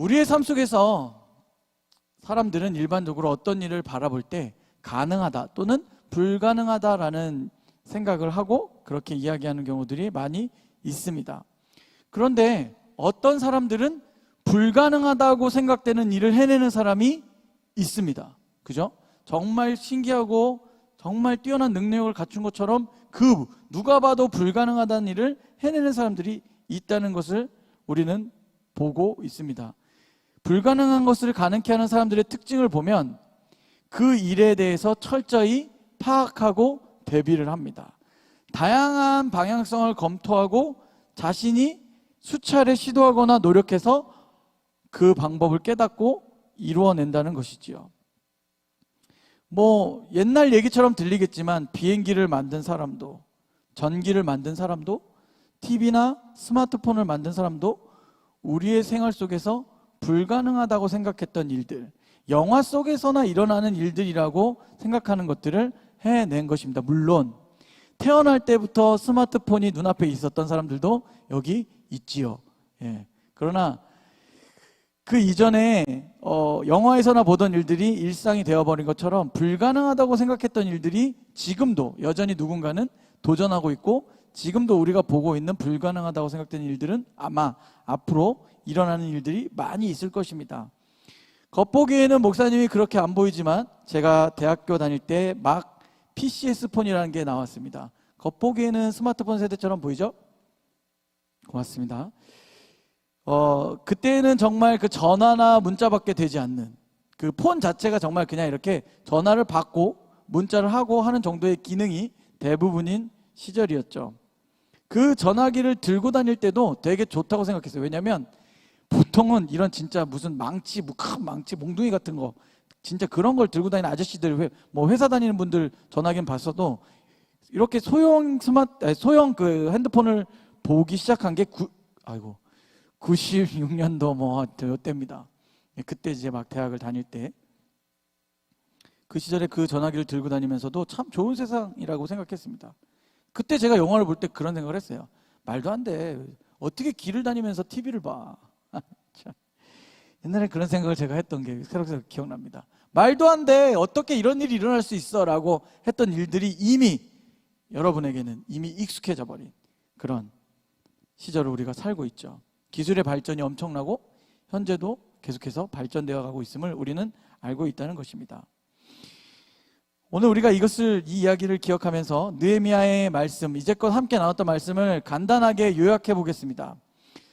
우리의 삶 속에서 사람들은 일반적으로 어떤 일을 바라볼 때 가능하다 또는 불가능하다라는 생각을 하고 그렇게 이야기하는 경우들이 많이 있습니다. 그런데 어떤 사람들은 불가능하다고 생각되는 일을 해내는 사람이 있습니다. 그죠? 정말 신기하고 정말 뛰어난 능력을 갖춘 것처럼 그 누가 봐도 불가능하다는 일을 해내는 사람들이 있다는 것을 우리는 보고 있습니다. 불가능한 것을 가능케 하는 사람들의 특징을 보면 그 일에 대해서 철저히 파악하고 대비를 합니다. 다양한 방향성을 검토하고 자신이 수차례 시도하거나 노력해서 그 방법을 깨닫고 이루어낸다는 것이지요. 뭐 옛날 얘기처럼 들리겠지만 비행기를 만든 사람도 전기를 만든 사람도 TV나 스마트폰을 만든 사람도 우리의 생활 속에서 불가능하다고 생각했던 일들, 영화 속에서나 일어나는 일들이라고 생각하는 것들을 해낸 것입니다. 물론 태어날 때부터 스마트폰이 눈앞에 있었던 사람들도 여기 있지요. 예. 그러나 그 이전에 어, 영화에서나 보던 일들이 일상이 되어버린 것처럼 불가능하다고 생각했던 일들이 지금도 여전히 누군가는 도전하고 있고 지금도 우리가 보고 있는 불가능하다고 생각되는 일들은 아마 앞으로 일어나는 일들이 많이 있을 것입니다. 겉보기에는 목사님이 그렇게 안 보이지만 제가 대학교 다닐 때 막 PCS 폰이라는 게 나왔습니다. 겉보기에는 스마트폰 세대처럼 보이죠? 고맙습니다. 어, 그때는 정말 그 전화나 문자밖에 되지 않는 그 폰 자체가 정말 그냥 이렇게 전화를 받고 문자를 하고 하는 정도의 기능이 대부분인 시절이었죠. 그 전화기를 들고 다닐 때도 되게 좋다고 생각했어요. 왜냐면 보통은 이런 진짜 무슨 망치, 뭐큰 망치, 몽둥이 같은 거 진짜 그런 걸 들고 다니는 아저씨들, 회- 뭐 회사 다니는 분들 전화기는 봤어도 이렇게 소형 스마트, 소형 그 핸드폰을 보기 시작한 게 구, 아이고 96년도 뭐 요때입니다. 예, 그때 이제 막 대학을 다닐 때 그 시절에 그 전화기를 들고 다니면서도 참 좋은 세상이라고 생각했습니다. 그때 제가 영화를 볼 때 그런 생각을 했어요. 말도 안 돼. 어떻게 길을 다니면서 TV를 봐. 참. 옛날에 그런 생각을 제가 했던 게 새록새록 기억납니다. 말도 안 돼. 어떻게 이런 일이 일어날 수 있어. 라고 했던 일들이 이미 여러분에게는 이미 익숙해져 버린 그런 시절을 우리가 살고 있죠. 기술의 발전이 엄청나고 현재도 계속해서 발전되어 가고 있음을 우리는 알고 있다는 것입니다. 오늘 우리가 이것을 이 이야기를 기억하면서 느헤미야의 말씀, 이제껏 함께 나눴던 말씀을 간단하게 요약해 보겠습니다.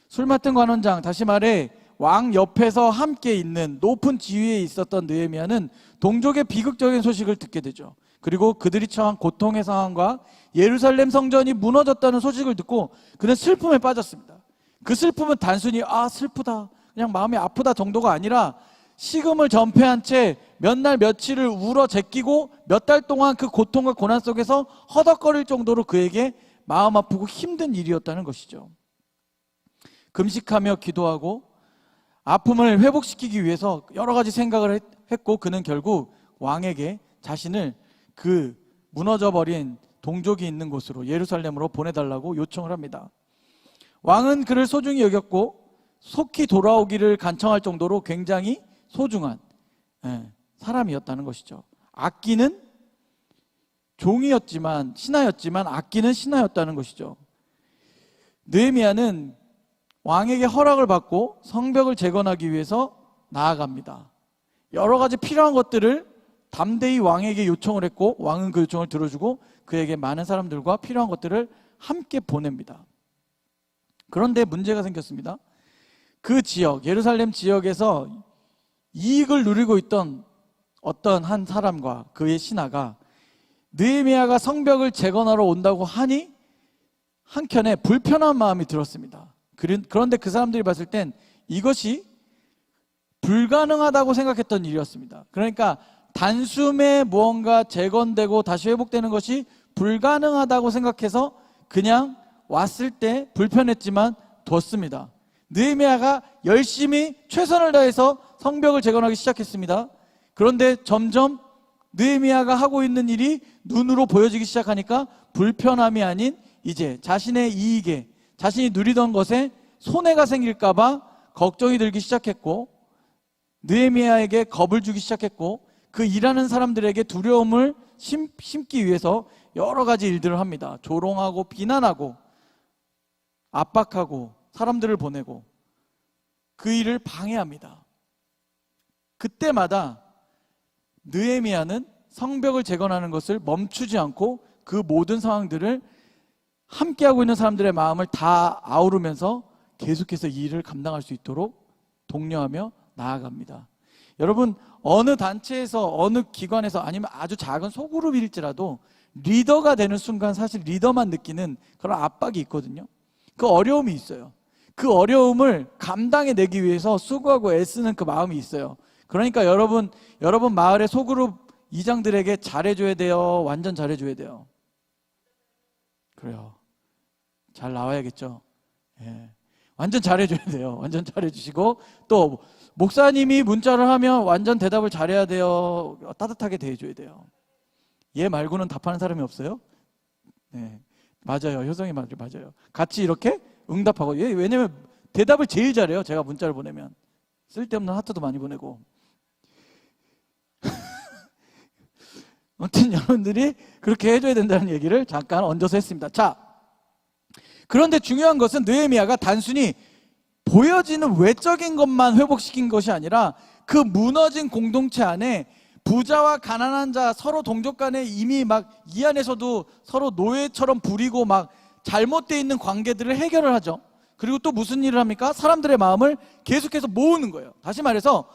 술 맡은 관원장, 다시 말해 왕 옆에서 함께 있는 높은 지위에 있었던 느헤미야는 동족의 비극적인 소식을 듣게 되죠. 그리고 그들이 처한 고통의 상황과 예루살렘 성전이 무너졌다는 소식을 듣고 그는 슬픔에 빠졌습니다. 그 슬픔은 단순히 아 슬프다, 그냥 마음이 아프다 정도가 아니라 식음을 전폐한 채 몇 날 며칠을 울어 제끼고 몇 달 동안 그 고통과 고난 속에서 허덕거릴 정도로 그에게 마음 아프고 힘든 일이었다는 것이죠. 금식하며 기도하고 아픔을 회복시키기 위해서 여러 가지 생각을 했- 했고 그는 결국 왕에게 자신을 그 무너져 버린 동족이 있는 곳으로 예루살렘으로 보내달라고 요청을 합니다. 왕은 그를 소중히 여겼고 속히 돌아오기를 간청할 정도로 굉장히 소중한 예, 사람이었다는 것이죠. 악기는 종이었지만 신하였지만 악기는 신하였다는 것이죠. 느헤미야는 왕에게 허락을 받고 성벽을 재건하기 위해서 나아갑니다. 여러 가지 필요한 것들을 담대히 왕에게 요청을 했고 왕은 그 요청을 들어주고 그에게 많은 사람들과 필요한 것들을 함께 보냅니다. 그런데 문제가 생겼습니다. 그 지역, 예루살렘 지역에서 이익을 누리고 있던 어떤 한 사람과 그의 신하가 느헤미야가 성벽을 재건하러 온다고 하니 한켠에 불편한 마음이 들었습니다. 그런- 그런데 그 사람들이 봤을 땐 이것이 불가능하다고 생각했던 일이었습니다. 그러니까 단숨에 무언가 재건되고 다시 회복되는 것이 불가능하다고 생각해서 그냥 왔을 때 불편했지만 뒀습니다. 느헤미야가 열심히 최선을 다해서 성벽을 재건하기 시작했습니다. 그런데 점점 느헤미야가 하고 있는 일이 눈으로 보여지기 시작하니까 불편함이 아닌 이제 자신의 이익에 자신이 누리던 것에 손해가 생길까봐 걱정이 들기 시작했고 느헤미야에게 겁을 주기 시작했고 그 일하는 사람들에게 두려움을 심, 심기 위해서 여러 가지 일들을 합니다. 조롱하고 비난하고 압박하고 사람들을 보내고 그 일을 방해합니다. 그때마다 느헤미야는 성벽을 재건하는 것을 멈추지 않고 그 모든 상황들을 함께하고 있는 사람들의 마음을 다 아우르면서 계속해서 이 일을 감당할 수 있도록 독려하며 나아갑니다. 여러분 어느 단체에서 어느 기관에서 아니면 아주 작은 소그룹일지라도 리더가 되는 순간 사실 리더만 느끼는 그런 압박이 있거든요. 그 어려움이 있어요. 그 어려움을 감당해 내기 위해서 수고하고 애쓰는 그 마음이 있어요. 그러니까 여러분 여러분 마을의 소그룹 이장들에게 잘해줘야 돼요. 완전 잘해줘야 돼요. 그래요. 잘 나와야겠죠. 예. 완전 잘해줘야 돼요. 완전 잘해주시고 또 목사님이 문자를 하면 완전 대답을 잘해야 돼요. 따뜻하게 대해줘야 돼요. 얘 말고는 답하는 사람이 없어요? 네. 맞아요. 효성이 말 맞아요. 같이 이렇게 응답하고 얘 왜냐면 대답을 제일 잘해요. 제가 문자를 보내면 쓸데없는 하트도 많이 보내고. 아무튼 여러분들이 그렇게 해줘야 된다는 얘기를 잠깐 얹어서 했습니다. 자, 그런데 중요한 것은 느헤미야가 단순히 보여지는 외적인 것만 회복시킨 것이 아니라 그 무너진 공동체 안에 부자와 가난한 자 서로 동족 간에 이미 막 이 안에서도 서로 노예처럼 부리고 막 잘못되어 있는 관계들을 해결을 하죠. 그리고 또 무슨 일을 합니까? 사람들의 마음을 계속해서 모으는 거예요. 다시 말해서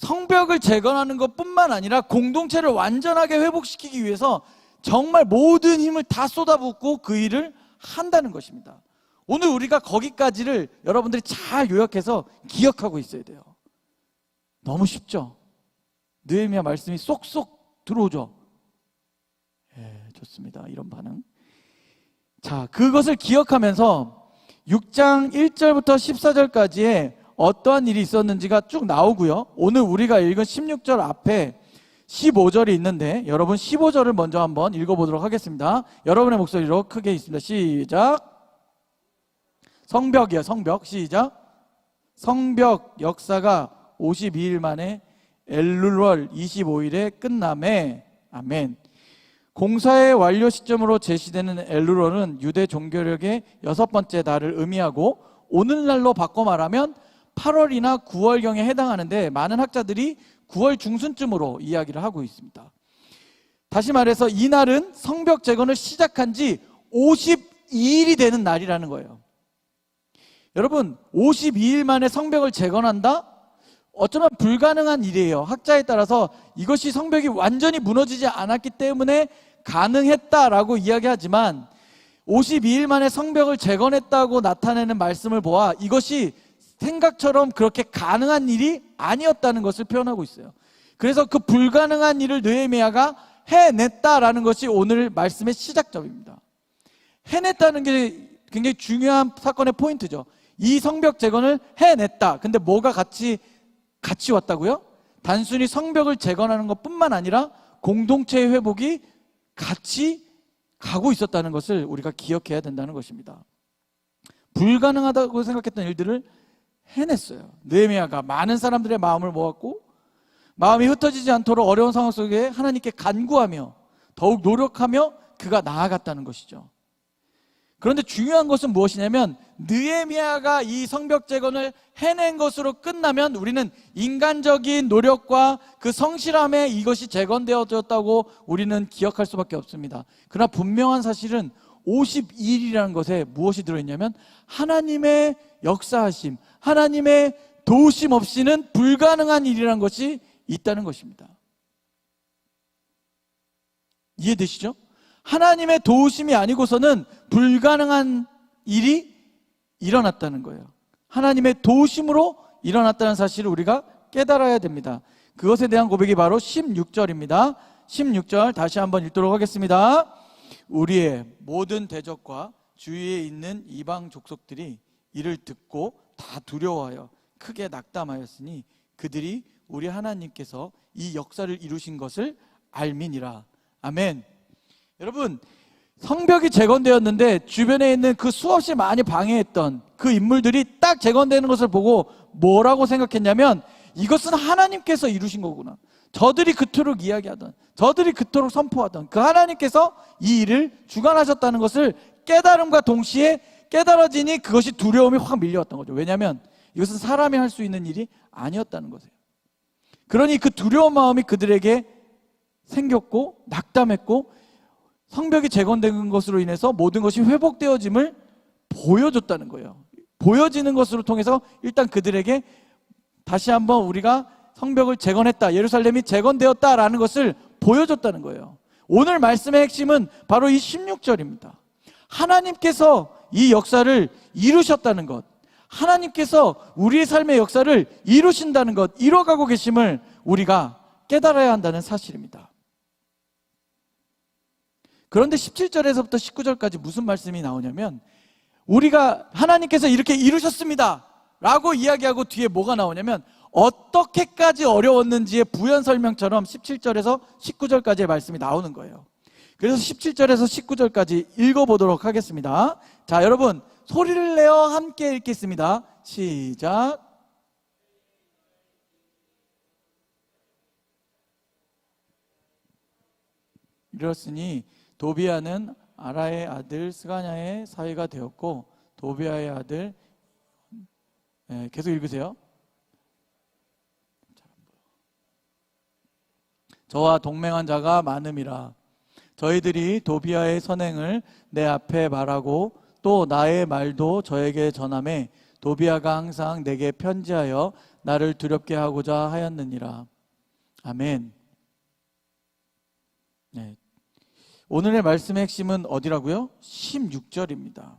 성벽을 재건하는 것뿐만 아니라 공동체를 완전하게 회복시키기 위해서 정말 모든 힘을 다 쏟아붓고 그 일을 한다는 것입니다. 오늘 우리가 거기까지를 여러분들이 잘 요약해서 기억하고 있어야 돼요. 너무 쉽죠? 느헤미야 말씀이 쏙쏙 들어오죠? 예, 좋습니다. 이런 반응. 자, 그것을 기억하면서 6장 1절부터 14절까지의 어떠한 일이 있었는지가 쭉 나오고요. 오늘 우리가 읽은 16절 앞에 15절이 있는데 여러분 15절을 먼저 한번 읽어보도록 하겠습니다. 여러분의 목소리로 크게 있습니다. 시작. 성벽이요, 성벽. 시작. 성벽 역사가 52일 만에 엘룰월 25일에 끝남에 아멘. 공사의 완료 시점으로 제시되는 엘룰월은 유대 종교력의 여섯 번째 달을 의미하고 오늘날로 바꿔 말하면 8월이나 9월경에 해당하는데 많은 학자들이 9월 중순쯤으로 이야기를 하고 있습니다. 다시 말해서 이 날은 성벽 재건을 시작한 지 52일이 되는 날이라는 거예요. 여러분, 52일 만에 성벽을 재건한다? 어쩌면 불가능한 일이에요. 학자에 따라서 이것이 성벽이 완전히 무너지지 않았기 때문에 가능했다라고 이야기하지만 52일 만에 성벽을 재건했다고 나타내는 말씀을 보아 이것이 생각처럼 그렇게 가능한 일이 아니었다는 것을 표현하고 있어요. 그래서 그 불가능한 일을 느헤미야가 해냈다라는 것이 오늘 말씀의 시작점입니다. 해냈다는 게 굉장히 중요한 사건의 포인트죠. 이 성벽 재건을 해냈다. 근데 뭐가 같이 같이 왔다고요? 단순히 성벽을 재건하는 것뿐만 아니라 공동체의 회복이 같이 가고 있었다는 것을 우리가 기억해야 된다는 것입니다. 불가능하다고 생각했던 일들을 해냈어요. 느헤미야가 많은 사람들의 마음을 모았고 마음이 흩어지지 않도록 어려운 상황 속에 하나님께 간구하며 더욱 노력하며 그가 나아갔다는 것이죠. 그런데 중요한 것은 무엇이냐면 느헤미야가 이 성벽 재건을 해낸 것으로 끝나면 우리는 인간적인 노력과 그 성실함에 이것이 재건되어졌다고 우리는 기억할 수밖에 없습니다. 그러나 분명한 사실은 52일이라는 것에 무엇이 들어있냐면 하나님의 역사하심, 하나님의 도우심 없이는 불가능한 일이라는 것이 있다는 것입니다. 이해되시죠? 하나님의 도우심이 아니고서는 불가능한 일이 일어났다는 거예요. 하나님의 도우심으로 일어났다는 사실을 우리가 깨달아야 됩니다. 그것에 대한 고백이 바로 16절입니다. 16절 다시 한번 읽도록 하겠습니다. 우리의 모든 대적과 주위에 있는 이방 족속들이 이를 듣고 다 두려워하여 크게 낙담하였으니 그들이 우리 하나님께서 이 역사를 이루신 것을 알미니라. 아멘. 여러분, 성벽이 재건되었는데 주변에 있는 그 수없이 많이 방해했던 그 인물들이 딱 재건되는 것을 보고 뭐라고 생각했냐면 이것은 하나님께서 이루신 거구나. 저들이 그토록 이야기하던, 저들이 그토록 선포하던 그 하나님께서 이 일을 주관하셨다는 것을 깨달음과 동시에 깨달아지니 그것이 두려움이 확 밀려왔던 거죠. 왜냐하면 이것은 사람이 할 수 있는 일이 아니었다는 거예요. 그러니 그 두려운 마음이 그들에게 생겼고 낙담했고 성벽이 재건된 것으로 인해서 모든 것이 회복되어짐을 보여줬다는 거예요. 보여지는 것으로 통해서 일단 그들에게 다시 한번 우리가 성벽을 재건했다. 예루살렘이 재건되었다라는 것을 보여줬다는 거예요. 오늘 말씀의 핵심은 바로 이 16절입니다. 하나님께서 이 역사를 이루셨다는 것. 하나님께서 우리의 삶의 역사를 이루신다는 것, 이뤄가고 계심을 우리가 깨달아야 한다는 사실입니다. 그런데 17절에서부터 19절까지 무슨 말씀이 나오냐면 우리가 하나님께서 이렇게 이루셨습니다. 라고 이야기하고 뒤에 뭐가 나오냐면 어떻게까지 어려웠는지의 부연 설명처럼 17절에서 19절까지의 말씀이 나오는 거예요. 그래서 17절에서 19절까지 읽어보도록 하겠습니다. 자, 여러분, 소리를 내어 함께 읽겠습니다. 시작. 이렇으니 도비아는 아라의 아들 스가냐의 사위가 되었고 도비아의 아들 예, 계속 읽으세요. 저와 동맹한 자가 많음이라 저희들이 도비아의 선행을 내 앞에 말하고 또 나의 말도 저에게 전함에 도비아가 항상 내게 편지하여 나를 두렵게 하고자 하였느니라. 아멘. 네. 오늘의 말씀의 핵심은 어디라고요? 16절입니다.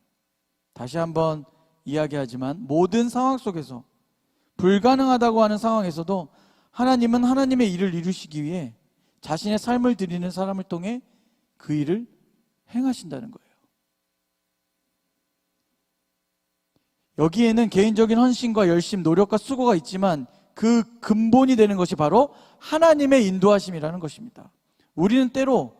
다시 한번 이야기하지만 모든 상황 속에서 불가능하다고 하는 상황에서도 하나님은 하나님의 일을 이루시기 위해 자신의 삶을 드리는 사람을 통해 그 일을 행하신다는 거예요. 여기에는 개인적인 헌신과 열심, 노력과 수고가 있지만 그 근본이 되는 것이 바로 하나님의 인도하심이라는 것입니다. 우리는 때로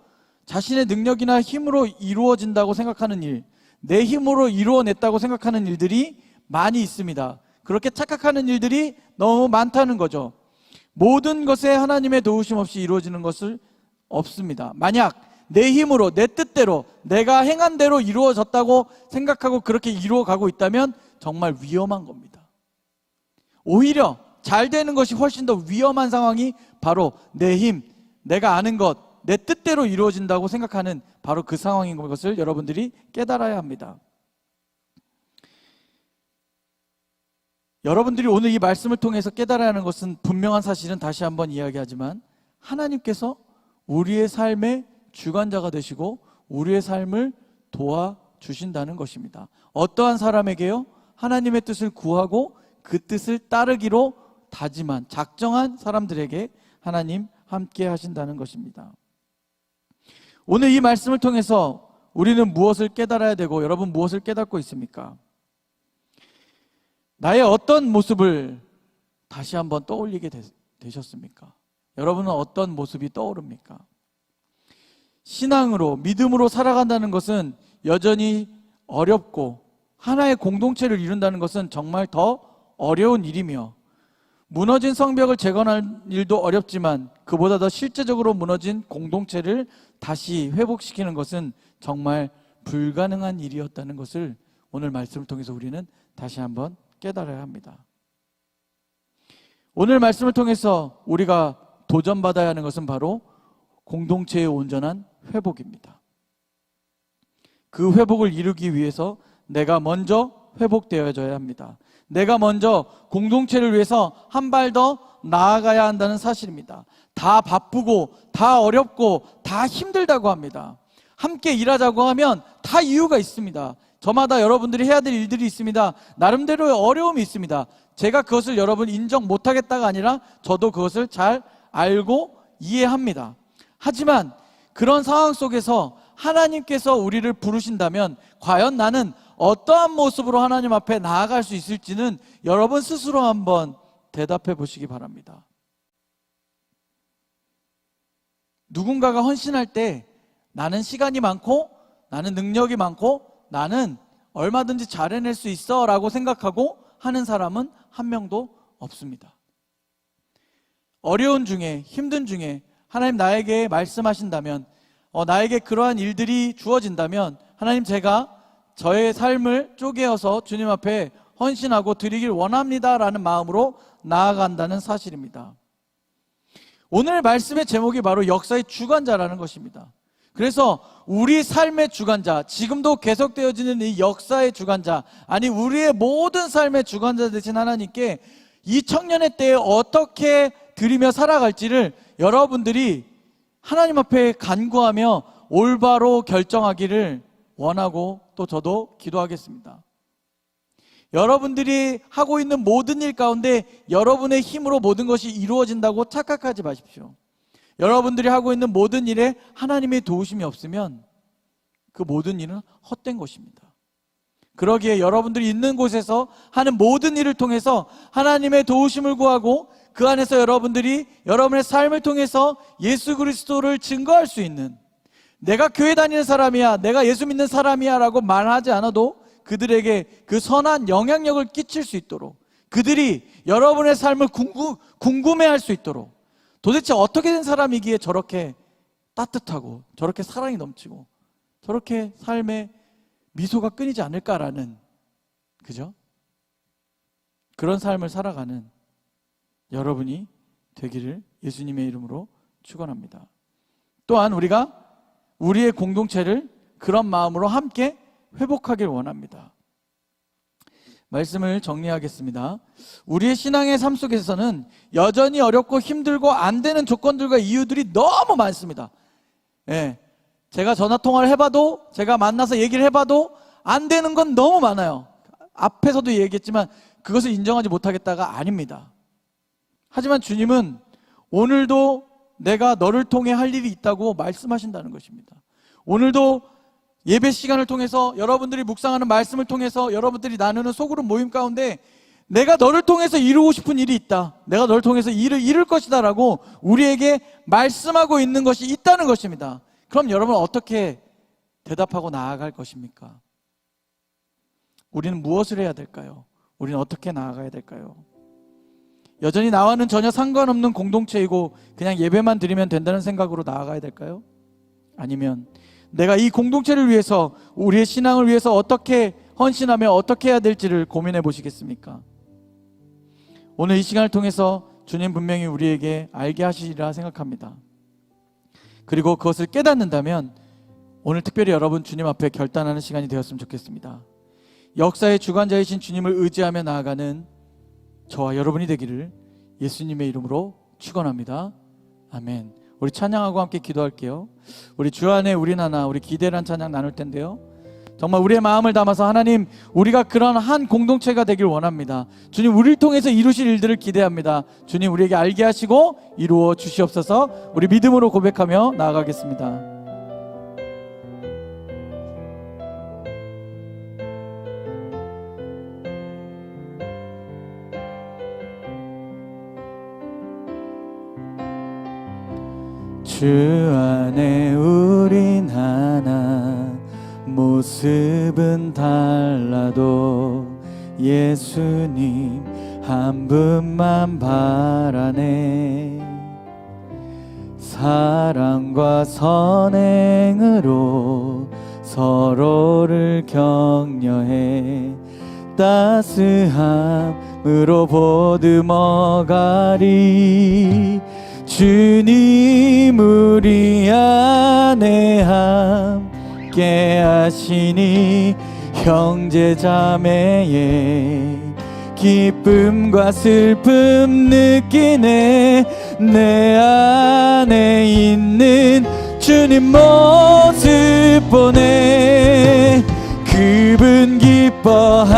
자신의 능력이나 힘으로 이루어진다고 생각하는 일, 내 힘으로 이루어냈다고 생각하는 일들이 많이 있습니다. 그렇게 착각하는 일들이 너무 많다는 거죠. 모든 것에 하나님의 도우심 없이 이루어지는 것을 없습니다. 만약 내 힘으로, 내 뜻대로, 내가 행한 대로 이루어졌다고 생각하고 그렇게 이루어가고 있다면 정말 위험한 겁니다. 오히려 잘 되는 것이 훨씬 더 위험한 상황이 바로 내 힘, 내가 아는 것, 내 뜻대로 이루어진다고 생각하는 바로 그 상황인 것을 여러분들이 깨달아야 합니다. 여러분들이 오늘 이 말씀을 통해서 깨달아야 하는 것은 분명한 사실은 다시 한번 이야기하지만 하나님께서 우리의 삶의 주관자가 되시고 우리의 삶을 도와주신다는 것입니다. 어떠한 사람에게요? 하나님의 뜻을 구하고 그 뜻을 따르기로 다짐한 작정한 사람들에게 하나님 함께 하신다는 것입니다. 오늘 이 말씀을 통해서 우리는 무엇을 깨달아야 되고 여러분 무엇을 깨닫고 있습니까? 나의 어떤 모습을 다시 한번 떠올리게 되, 되셨습니까? 여러분은 어떤 모습이 떠오릅니까? 신앙으로, 믿음으로 살아간다는 것은 여전히 어렵고 하나의 공동체를 이룬다는 것은 정말 더 어려운 일이며 무너진 성벽을 재건할 일도 어렵지만 그보다 더 실제적으로 무너진 공동체를 다시 회복시키는 것은 정말 불가능한 일이었다는 것을 오늘 말씀을 통해서 우리는 다시 한번 깨달아야 합니다. 오늘 말씀을 통해서 우리가 도전받아야 하는 것은 바로 공동체의 온전한 회복입니다. 그 회복을 이루기 위해서 내가 먼저 회복되어져야 합니다. 내가 먼저 공동체를 위해서 한 발 더 나아가야 한다는 사실입니다. 다 바쁘고, 다 어렵고, 다 힘들다고 합니다. 함께 일하자고 하면 다 이유가 있습니다. 저마다 여러분들이 해야 될 일들이 있습니다. 나름대로의 어려움이 있습니다. 제가 그것을 여러분 인정 못하겠다가 아니라 저도 그것을 잘 알고 이해합니다. 하지만 그런 상황 속에서 하나님께서 우리를 부르신다면 과연 나는 어떠한 모습으로 하나님 앞에 나아갈 수 있을지는 여러분 스스로 한번 대답해 보시기 바랍니다. 누군가가 헌신할 때 나는 시간이 많고 나는 능력이 많고 나는 얼마든지 잘 해낼 수 있어 라고 생각하고 하는 사람은 한 명도 없습니다. 어려운 중에 힘든 중에 하나님 나에게 말씀하신다면 어, 나에게 그러한 일들이 주어진다면 하나님 제가 저의 삶을 쪼개어서 주님 앞에 헌신하고 드리길 원합니다라는 마음으로 나아간다는 사실입니다. 오늘 말씀의 제목이 바로 역사의 주관자라는 것입니다. 그래서 우리 삶의 주관자, 지금도 계속되어지는 이 역사의 주관자, 아니 우리의 모든 삶의 주관자 되신 하나님께 이 청년의 때에 어떻게 드리며 살아갈지를 여러분들이 하나님 앞에 간구하며 올바로 결정하기를 원하고 또 저도 기도하겠습니다. 여러분들이 하고 있는 모든 일 가운데 여러분의 힘으로 모든 것이 이루어진다고 착각하지 마십시오. 여러분들이 하고 있는 모든 일에 하나님의 도우심이 없으면 그 모든 일은 헛된 것입니다. 그러기에 여러분들이 있는 곳에서 하는 모든 일을 통해서 하나님의 도우심을 구하고 그 안에서 여러분들이 여러분의 삶을 통해서 예수 그리스도를 증거할 수 있는 내가 교회 다니는 사람이야, 내가 예수 믿는 사람이야 라고 말하지 않아도 그들에게 그 선한 영향력을 끼칠 수 있도록 그들이 여러분의 삶을 궁금, 궁금해 할 수 있도록 도대체 어떻게 된 사람이기에 저렇게 따뜻하고 저렇게 사랑이 넘치고 저렇게 삶에 미소가 끊이지 않을까라는 그죠? 그런 삶을 살아가는 여러분이 되기를 예수님의 이름으로 축원합니다. 또한 우리가 우리의 공동체를 그런 마음으로 함께 회복하길 원합니다. 말씀을 정리하겠습니다. 우리의 신앙의 삶 속에서는 여전히 어렵고 힘들고 안 되는 조건들과 이유들이 너무 많습니다. 예. 제가 전화 통화를 해봐도, 제가 만나서 얘기를 해봐도 안 되는 건 너무 많아요. 앞에서도 얘기했지만 그것을 인정하지 못하겠다가 아닙니다. 하지만 주님은 오늘도 내가 너를 통해 할 일이 있다고 말씀하신다는 것입니다. 오늘도 예배 시간을 통해서 여러분들이 묵상하는 말씀을 통해서 여러분들이 나누는 소그룹 모임 가운데 내가 너를 통해서 이루고 싶은 일이 있다. 내가 너를 통해서 일을 이룰 것이다 라고 우리에게 말씀하고 있는 것이 있다는 것입니다. 그럼 여러분 어떻게 대답하고 나아갈 것입니까? 우리는 무엇을 해야 될까요? 우리는 어떻게 나아가야 될까요? 여전히 나와는 전혀 상관없는 공동체이고 그냥 예배만 드리면 된다는 생각으로 나아가야 될까요? 아니면 내가 이 공동체를 위해서 우리의 신앙을 위해서 어떻게 헌신하며 어떻게 해야 될지를 고민해 보시겠습니까? 오늘 이 시간을 통해서 주님 분명히 우리에게 알게 하시리라 생각합니다. 그리고 그것을 깨닫는다면 오늘 특별히 여러분 주님 앞에 결단하는 시간이 되었으면 좋겠습니다. 역사의 주관자이신 주님을 의지하며 나아가는 저와 여러분이 되기를 예수님의 이름으로 축원합니다. 아멘. 우리 찬양하고 함께 기도할게요. 우리 주 안에 우리 나나 우리 기대란 찬양 나눌 텐데요. 정말 우리의 마음을 담아서 하나님 우리가 그런 한 공동체가 되길 원합니다. 주님 우리를 통해서 이루실 일들을 기대합니다. 주님 우리에게 알게 하시고 이루어 주시옵소서. 우리 믿음으로 고백하며 나아가겠습니다. 주 안에 우린 하나 모습은 달라도 예수님 한 분만 바라네. 사랑과 선행으로 서로를 격려해 따스함으로 보듬어 가리 주님 우리 안에 함께 하시니 형제 자매의 기쁨과 슬픔 느끼네. 내 안에 있는 주님 모습 보네. 그분 기뻐하시네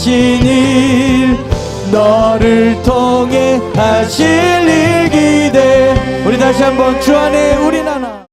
하신 일 너를 통해 하실 일 기대. 우리 다시 한번 주 안에